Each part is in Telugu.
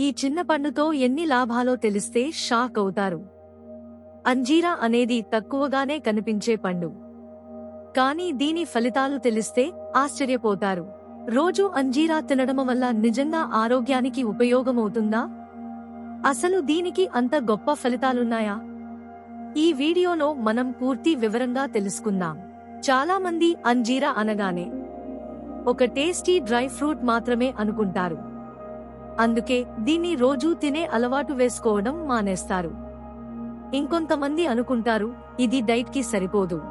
ఈ చిన్న పండుతో ఎన్ని లాభాలో తెలిస్తే షాక్ అవుతారు. అంజీరా అనేది తక్కువగానే కనిపించే పండు. కానీ దీని ఫలితాలు తెలిస్తే ఆశ్చర్యపోతారు. రోజు అంజీరా తినడం వల్ల నిజంగా ఆరోగ్యానికి ఉపయోగమవుతుందా? అసలు దీనికి అంత గొప్ప ఫలితాలున్నాయా? ఈ వీడియోలో మనం పూర్తి వివరంగా తెలుసుకుందాం. చాలా మంది అంజీరా అనగానే ఒక టేస్టీ డ్రై ఫ్రూట్ మాత్రమే అనుకుంటారు. అందుకే దీన్ని రోజూ తినే అలవాటు వేసుకోవడం మానేస్తారు. ఇంకొంతమంది అనుకుంటారు ఇది డైట్కి సరిపోదు.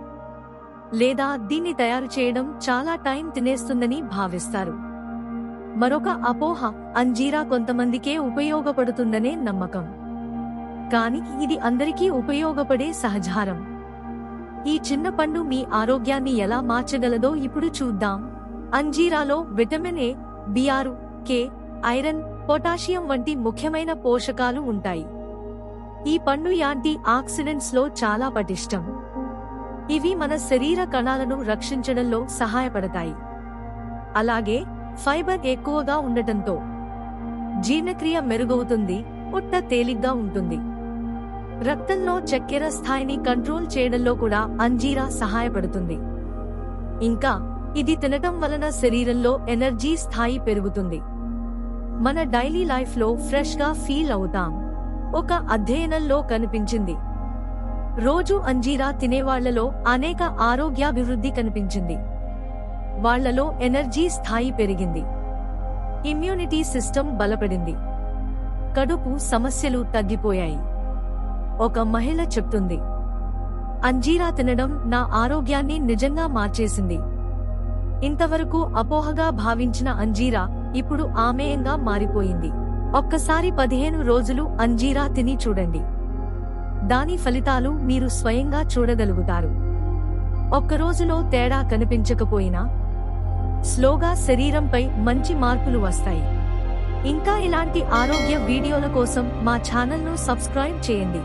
లేదా దీన్ని తయారు చేయడం చాలా టైం తినేస్తుందని భావిస్తారు. మరొక అపోహ అంజీరా కొంతమందికే ఉపయోగపడుతుందనే నమ్మకం. కాని ఇది అందరికీ ఉపయోగపడే సహజారం. ఈ చిన్న పండు మీ ఆరోగ్యాన్ని ఎలా మార్చగలదో ఇప్పుడు చూద్దాం. అంజీరాలో విటమిన్ ఏ బిఆరు కే ఐరన్ పొటాషియం వంటి ముఖ్యమైన పోషకాలు ఉంటాయి. ఈ పండు యాంటీ ఆక్సిడెంట్స్లో చాలా పటిష్టం. ఇవి మన శరీర కణాలను రక్షించడంలో సహాయపడతాయి. అలాగే ఫైబర్ ఎక్కువగా ఉండటంతో జీర్ణక్రియ మెరుగవుతుంది పుట్ట తేలిగ్గా ఉంటుంది. రక్తంలో చక్కెర స్థాయిని కంట్రోల్ చేయడంలో కూడా అంజీరా సహాయపడుతుంది. ఇంకా ఇది తినటం వలన శరీరంలో ఎనర్జీ స్థాయి పెరుగుతుంది. మన డైలీ లైఫ్లో ఫ్రెష్గా ఫీల్ అవుతాం. ఒక అధ్యయనంలో కనిపించింది. రోజు అంజీరా తినేవాళ్ళలో అనేక ఆరోగ్యాభివృద్ధి కనిపించింది. వాళ్ళలో ఎనర్జీ స్థాయి పెరిగింది. ఇమ్యూనిటీ సిస్టమ్ బలపడింది. కడుపు సమస్యలు తగ్గిపోయాయి. ఒక మహిళ చెప్తుంది అంజీరా తినడం నా ఆరోగ్యాన్ని నిజంగా మార్చేసింది. ఇంతవరకు అపోహగా భావించిన అంజీరా ఇప్పుడు ఆమేయంగా మారిపోయింది. ఒక్కసారి పదిహేను రోజులు అంజీరా తిని చూడండి. దాని ఫలితాలు మీరు స్వయంగా చూడగలుగుతారు. ఒక్క రోజులో తేడా కనిపించకపోయినా స్లోగా శరీరంపై మంచి మార్పులు వస్తాయి. ఇంకా ఇలాంటి ఆరోగ్య వీడియోల కోసం మా ఛానల్ను సబ్స్క్రైబ్ చేయండి.